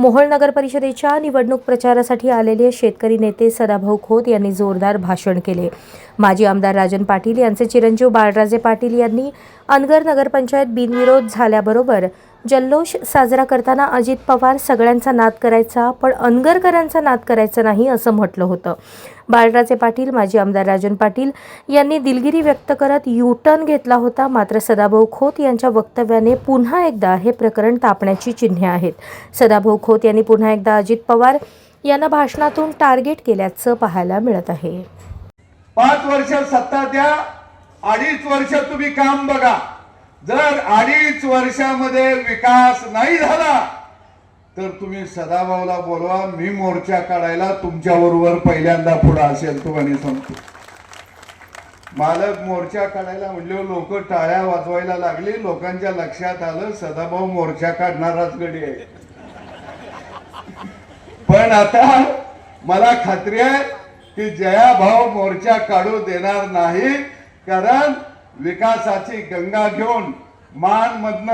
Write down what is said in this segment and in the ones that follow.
मोहोळ नगर परिषदेच्या निवडणूक प्रचारासाठी आलेले शेतकरी नेते सदाभाऊ खोत यांनी जोरदार भाषण केले. माजी आमदार राजन पाटील यांचे चिरंजीव बाळराजे पाटील यांनी अनगर नगरपंचायत बिनविरोध झाल्याबरोबर जल्लोष साजरा करताना अजित पवार सगळ्यांचा नाद करायचा पण अनगरकरांचा नाद करायचा नाही असं म्हटलं होतं. बाळराजे पाटील माजी आमदार राजन पाटील यांनी दिलगिरी व्यक्त करत यू टर्न घेतला होता. मात्र सदाभाऊ खोत यांच्या वक्तव्याने पुन्हा एकदा हे प्रकरण तापण्याची चिन्हे आहेत. सदाभाऊ खोत यांनी पुन्हा एकदा अजित पवार यांना भाषणातून टार्गेट केल्याचं पाहायला मिळत आहे. पाच वर्ष सत्ता द्या अडीच वर्ष तुम्ही काम बघा. जर अडीच वर्षामध्ये विकास नाही झाला तर तुम्ही सदाभाऊला बोलवा मी मोर्चा काढायला तुमच्या बरोबर पहिल्यांदा पुढे असेल तुम्हाला सांगतो. मालक मोर्चा काढायला म्हणले लोक टाळ्या वाजवायला लागली लोकांच्या लक्षात आलं सदाभाऊ मोर्चा काढणाराच गडी आहे. पण आता मला खात्री आहे की जया भाऊ मोर्चा काढू देणार नाही कारण विकासाची गंगा घेऊन मान मधन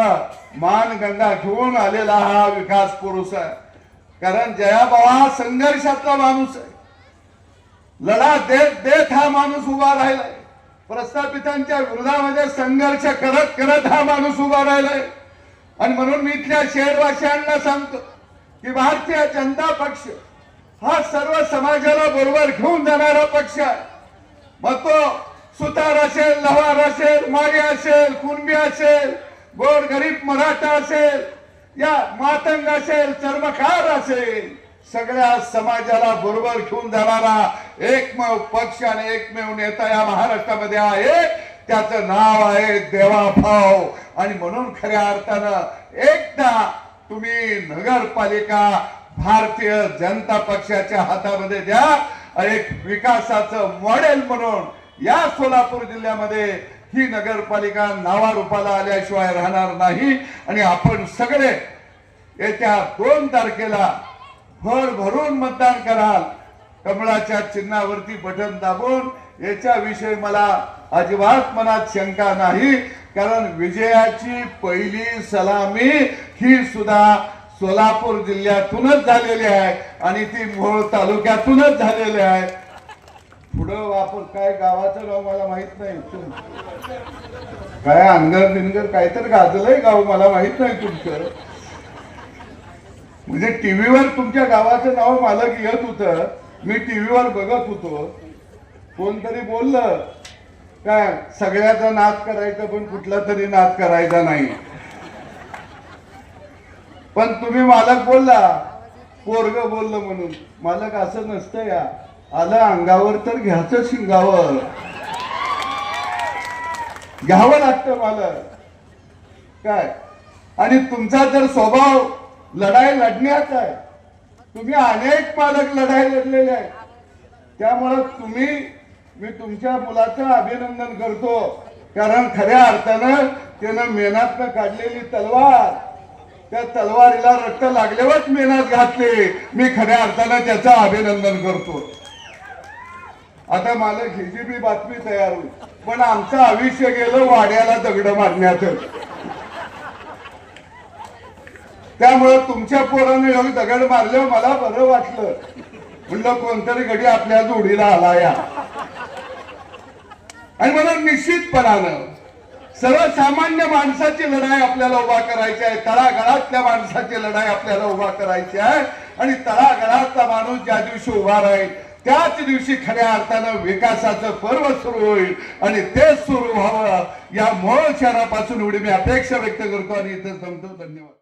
मान गंगा घेऊन आलेला हा विकास पुरुष आहे. कारण जयाबाबा हा संघर्षातला माणूस आहे. लढा देत देत हा माणूस उभा राहिलाय. प्रस्थापितांच्या विरोधामध्ये संघर्ष करत करत हा माणूस उभा राहिलाय. आणि म्हणून मी इथल्या शहरवासियांना सांगतो की भारतीय जनता पक्ष हा सर्व समाजाला बरोबर घेऊन जाणारा पक्ष आहे. मग तो सुतार असेल लवार असेल मागे असेल कुणबी असेल गोर गरीब मराठा असेल या मातंग असेल चर्मकार असेल सगळ्या समाजाला बरोबर घेऊन जाणारा एकमेव पक्ष आणि एकमेव नेता या महाराष्ट्रामध्ये आहे. त्याचं नाव आहे देवाभाव आणि म्हणून खऱ्या अर्थानं एकदा तुम्ही नगरपालिका भारतीय जनता पक्षाच्या हातामध्ये द्या. एक विकासाचं मॉडेल म्हणून या सोलापूर जिल्ह्यामध्ये ही नगरपालिका नावारूपाला आल्याशिवाय राहणार नाही. आणि आपण सगळे येत्या दोन तारखेला भर भरून मतदान कराल. कमळाच्या चिन्हावरती बटन दाबून याच्याविषयी मला अजिबात मनात शंका नाही. कारण विजयाची पहिली सलामी ही सुद्धा सोलापूर जिल्ह्यातूनच झालेली आहे. आणि ती मोहोळ तालुक्यातूनच झालेली आहे. पुढं वापर काय गावाचं नाव मला माहीत नाही. काय अंगर बिनगर काय तर गाजलंय गाव मला माहीत नाही तुमचं. म्हणजे टीव्हीवर तुमच्या गावाचं नाव मालक येत होतं. मी टीव्हीवर बघत होतो. कोणतरी बोललं काय सगळ्याचा नाद करायचा पण कुठला तरी नाद करायचा नाही. पण तुम्ही मालक बोलला. पोरग बोललं म्हणून. मालक असं नसतं या. आलं अंगावर तर घ्यायचं शिंगावर. घ्यावं लागतं मला. काय? आणि तुमचा जर स्वभाव लढाई लढण्याचा आहे तुम्ही अनेक पालक लढाई लढलेले आहे त्यामुळं तुम्ही मी तुमच्या मुलाचं अभिनंदन करतो. कारण खऱ्या अर्थानं त्यानं मेहनतनं काढलेली तलवार त्या तलवारीला रक्त लागल्यावरच मेहनत घातली. मी खऱ्या अर्थानं त्याचं अभिनंदन करतो. आता मालक ही जी बी बातमी तयार होईल. पण आमचं आयुष्य गेलं वाड्याला दगड मारण्यातच त्यामुळं तुमच्या पोराने येऊन दगड मारलं मला बरं वाटलं. म्हणलं कोणतरी घडी आपल्या जोडीला आला या. आणि म्हणून निश्चितपणानं सर्वसामान्य माणसाची लढाई आपल्याला उभा करायची आहे. तळागळातल्या माणसाची लढाई आपल्याला उभा करायची आहे. आणि तळागळातला माणूस ज्या दिवशी उभा राहील त्याच दिवशी खऱ्या अर्थानं विकासाचं पर्व सुरू होईल आणि तेच सुरू व्हावं. या मोळ शहरापासून एवढी मी अपेक्षा व्यक्त करतो आणि इथं संपतो. धन्यवाद.